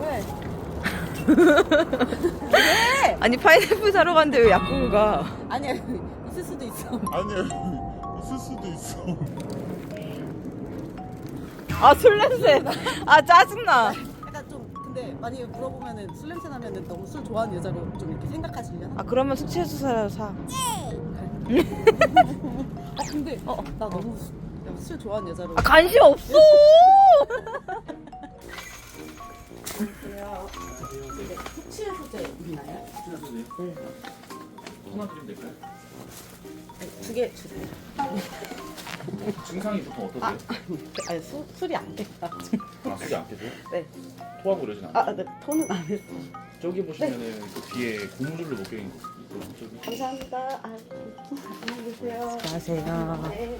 왜? 아니 파인애플 사러 갔는데 왜 약국을 가? 아니야 있을 수도 있어. 아니야 있을 수도 있어 아 술 냄새. 아 짜증나. 약간 좀 근데 만약에 물어보면은 술 냄새 나면은 너무 술 좋아하는 여자로 좀 이렇게 생각하시려나? 아 그러면 숙취해소 사러 사. 아 근데 어, 나 너무 수- 야, 술 좋아하는 여자로. 아 관심 없어. 될까요? 두 개 주세요. 증상이 보통 어떠세요? 아니 수, 술이 안 돼. 아, 술이 안 깨져요? 네. 토하고 이러진 않아요? 아, 네, 토는 안 했어. 저기 보시면은 그 뒤에 고무줄로 묶여 있는 거. 감사합니다. 아, 안녕히 계세요. 안녕하세요. 네.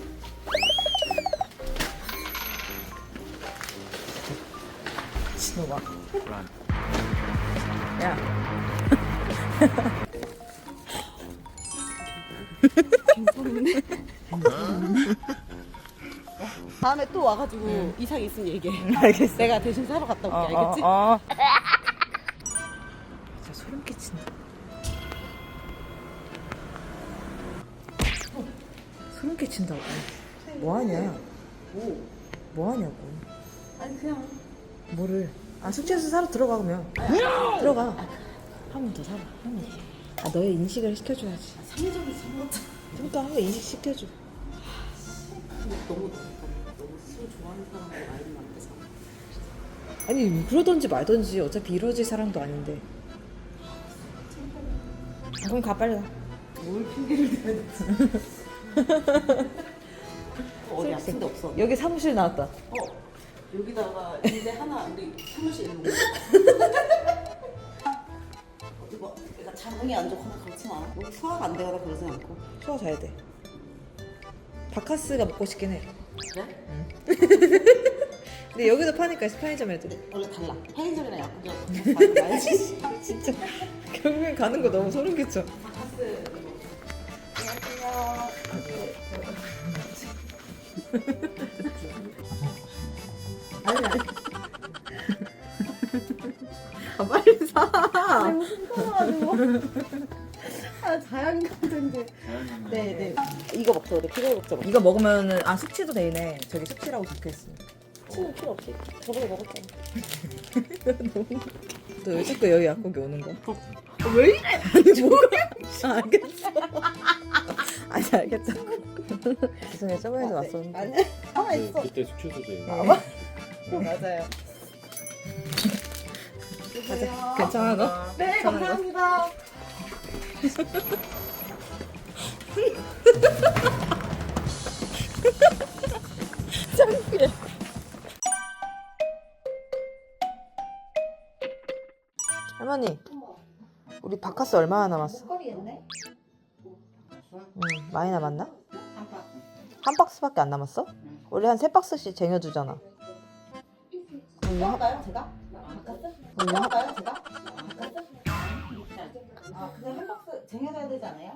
불안. 야. 다음에 또 와가지고 이상 있으면 얘기해. 알겠어. 내가 대신 사러 갔다 올게. 알겠지? 어, 어. 진짜 소름 끼친다. 소름 끼친다고. 뭐 하냐? 뭐 하냐고. 아니 그냥 뭐를? 아 숙제에서 사러 들어가 그러면. 들어가. 한 번 더 사라. 한번 더. 아 너의 인식을 시켜줘야지. 상의적인 선거자. 그러니까 한번 인식 시켜줘. 너무 약간 너무 술 좋아하는 사람하고 안 되잖아. 아니 그러던지 말던지 어차피 이루어질 사랑도 아닌데. 아, 그럼 가 빨리 가. 뭘 핑계를 대야 되지? 어디 아픈 데 없어? 여기 사무실 나왔다. 어 여기다가 인대 하나 우리 사무실 있는 거. 어디 뭐 내가 자궁이 안 좋거나 그렇진 않아. 여기 소화가 안 되거나 그러진 않고. 소화 잘 돼. 바카스가 먹고 싶긴 해. 그래? 근데 여기도 파니까 편의점에도. 원래 달라. 편의점이랑 약국이랑 다른 거 알지? 진짜 결국엔 가는 거 너무 소름 끼쳐. 바카스. 안녕하세요. 아니 아니. 아 빨리 사. 아니 무슨 소리가지고. 아 자연감정제. 네 네. 이거 먹자 우리 피자 먹자. 이거 먹으면은 아 숙취도 되네. 저기 숙취라고 적혀 있어. 치는 필요 없이 저번에 먹었잖아. 너왜 자꾸 여기 약국에 오는 거? 왜 이래? 아니 뭐가? 아, 알겠어. 아니 알겠어. 죄송해요. 저번에도 왔었는데. 아니 하나 있어. 그때 숙취소재. 맞아요. 가자. 괜찮아 너? 네 감사합니다. 창피해. 할머니, 우리 바카스 얼마나 남았어? 거리겠네. 응, 많이 남았나? 한 박스밖에 안 남았어? 원래 한 세 박스씩 쟁여주잖아. 할까요 제가? 바카스? 할까요 제가? 바카스? 아 그냥 한 박스 쟁여줘야 되지 않아요?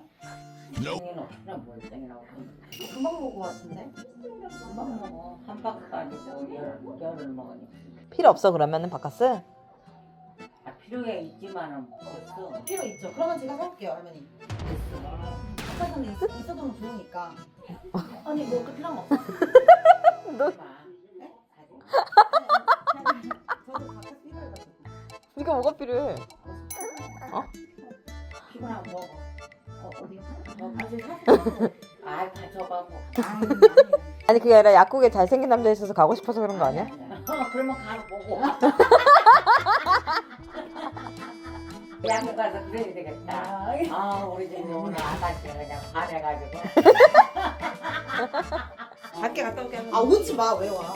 땡이는 그럼 뭘 땡이라고 금방 먹을 것 같은데. 금방 먹어 한 박스 가지고 열, 열을 먹으니까 필요 없어 그러면은 바카스? 아, 필요해 있지만은 없어 필요 있죠. 그러면 제가 사올게요 할머니. 바카스는 있, 있어도 좋으니까. 아니 뭐그 필요한 거 없어. 너 뭐가 필요해? 피곤하면 먹어 어, 어디 너 가서 사서 아 가져가 뭐 아니 아니 그게 아니라 약국에 잘생긴 남자 있어서 가고 싶어서 그런 거 아니야? 어 그러면 가서 보고 양국 가서 그래야 되겠다 아 우리 집에 오늘 아가씨가 그냥 반해가지고 밖에 갔다 올게 아 오지 마 왜 와?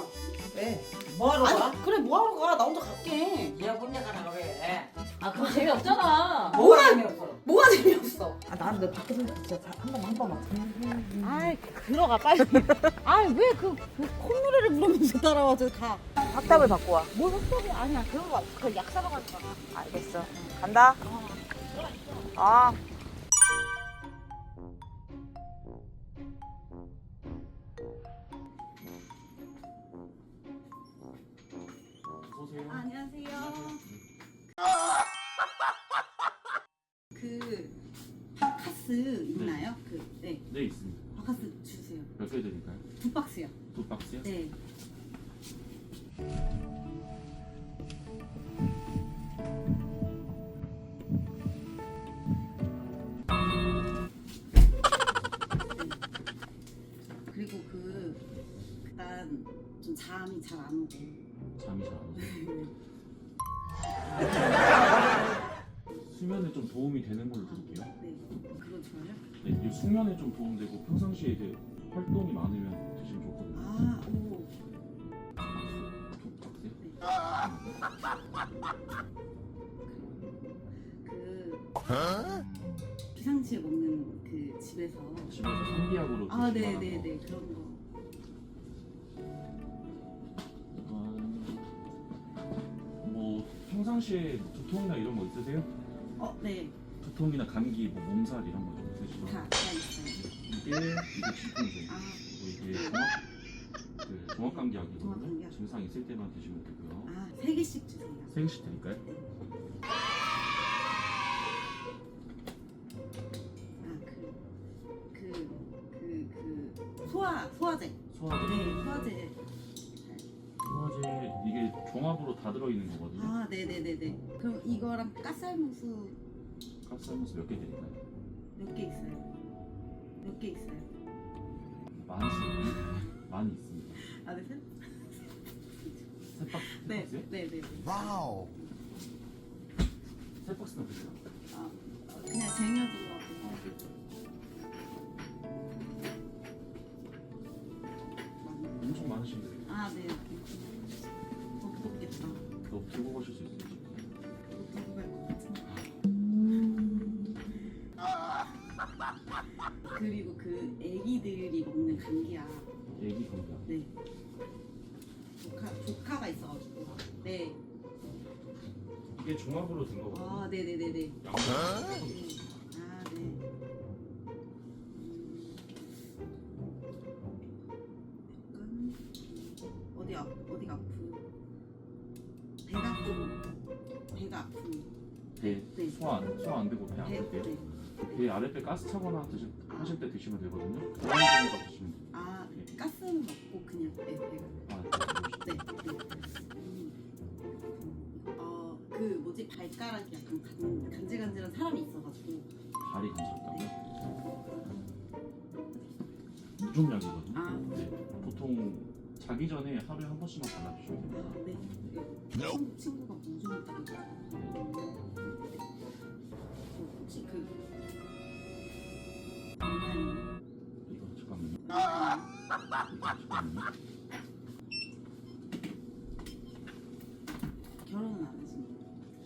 왜? 뭐하러 가? 아니 그래 뭐하러 가? 나 혼자 갈게. 얘 혼자 가나 왜? 아 그럼 재미없잖아. 뭐가 재미없어? 뭐가 재미없어? 아 나는 너 밖에서 진짜 한 번만 한 번만 아이 들어가 빨리. 아이 왜그 그 콧노래를 부르면서 따라와 저 가. 확답을 받고 와 뭘 헛소리 아니야. 그런 거 그 약 사러 가는 거야. 알겠어 간다 아 어서오세요. 그 바카스 있나요? 네. 그 네. 네 있습니다. 바카스 주세요. 몇 개 드릴까요? 두 박스요. 두 박스요? 네. 그리고 그 일단 좀 잠이 잘 안 오고 잠이 잘 안 오세요? 좀 도움이 되는 걸로 드릴게요. 네 그거 좋아요? 네, 이 숙면에 좀 도움되고 평상시에 이제 활동이 많으면 드시면 좋거든요. 아오 두 박스요? 그 비상치에 먹는 그 집에서 집에서 상비약으로 아 만한 네네네 거. 그런 거 음, 뭐 평상시에 두통이나 이런 거 있으세요? 어, 네. 두통이나 감기, 뭐 몸살 이런 거좀 있으시죠? 다, 다 있어요. 이게 이게 진통제. 아, 뭐 이게 종합 그 종합 감기약이거든요. 종합감기약. 증상 있을 때만 드시면 되고요. 아, 세 개씩 주세요. 세 개씩 드릴까요? 아, 그, 그, 그, 그, 소화, 소화제. 소화제. 네, 소화제. 종합으로 다 들어있는 거거든요. 아, 네네네네. 그럼 이거랑 가스알무수 가스하면서 몇 개 드릴까요? 몇 개 있어요? 몇 개 있어요? 많이. 많이 있습니다. 아, 네, 셋? 세 박스? 세 네, 박스요? 네네. 와우. 세 박스나 드세요. 아, 어, 그냥 쟁여두고. 엄청 많으신데 아, 네. 어, 무겁겠다. 너 들고 가실 수 있을지. 같은데. 그리고 그 애기들이 먹는 감기약. 애기 감기약. 네. 조카, 조카가 있어가지고. 네. 이게 종합으로 된 거거든요. 아, 네네네네. 양쪽. 아, 네. 약간, 어디 아, 어디가 아프? 배 네. 소화 안 소화 안 되고 배 배, 아플 때. 네. 배 아랫배 가스 차거나 드실, 하실 때 드시면 되거든요. 그런 거 드시면 돼요. 아, 가스는 없고 그냥 배, 배가. 아, 네. 네. 음. 어, 그 뭐지 발가락이 약간 간, 간질간질한 사람이 있어가지고. 발이 간지럽다고요? 무좀약이거든요. 아. 네. 자기 전에 하루에 한 번씩만 발라주시면 됩니다. 아, 네. 친구, 친구가 무슨 있다고. 혹시 그 이거 잠깐만요. 아, 이거 잠깐만요. 결혼은 안 하신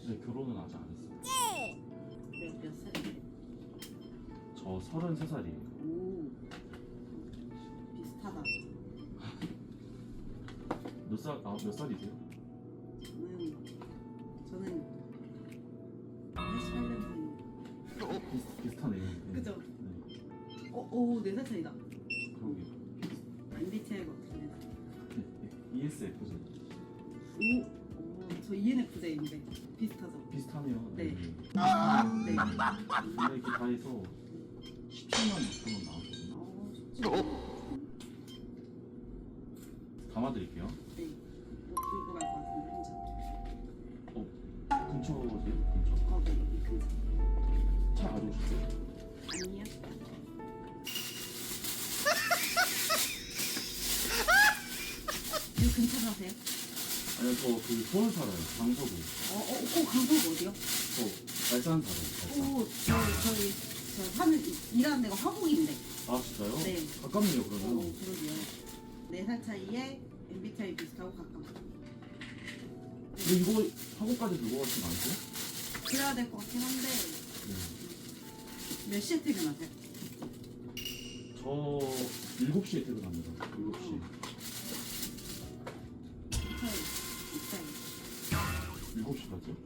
네, 결혼은 아직 안 했어요. 몇, 몇 살이에요? 저 33살이에요. 살, 아, 몇 살이세요? 저는 저는 88년생 비슷, 비슷하네요. 네. 그죠? 네. 어, 오, 4살 차이다 그러게요. MBTI가 어떻게 되나? 네, 네. ESFJ. 오, 오, 저 ENFJ인데 비슷하죠? 비슷하네요. 네. 아, 네. 근데 이렇게 다 해서 17만 6천 원 나왔거든요. 어, 좋죠. 담아드릴게요. 근처 사세요? 아니요, 저그 서울 살아요. 강서구. 어, 어, 어, 강북 어디요? 저 발산 살아요. 오, 저, 저희, 저 사는, 일하는 데가 화곡인데. 발산. 아, 진짜요? 네. 가깝네요, 어, 그러면. 그러게요. 4살 차이에 MBTI 비슷하고 가까워. 근데 이거 학원까지 들고 가시면 안 돼요? 그래야 될 것 같긴 한데, 네. 몇 시에 퇴근하세요? 저 7시에 퇴근합니다. 7시. 7시까지?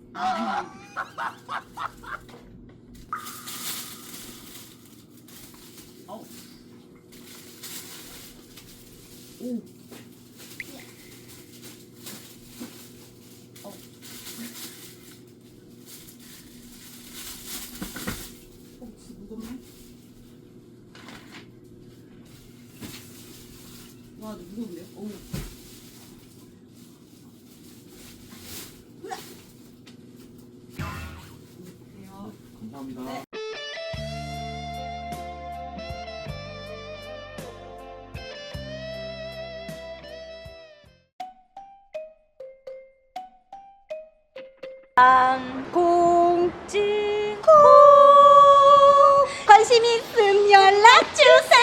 어우. 오. 와, 무거운데? 어우. 감사합니다. 네. 음, 공지 꼭 관심 있음 연락 주세요.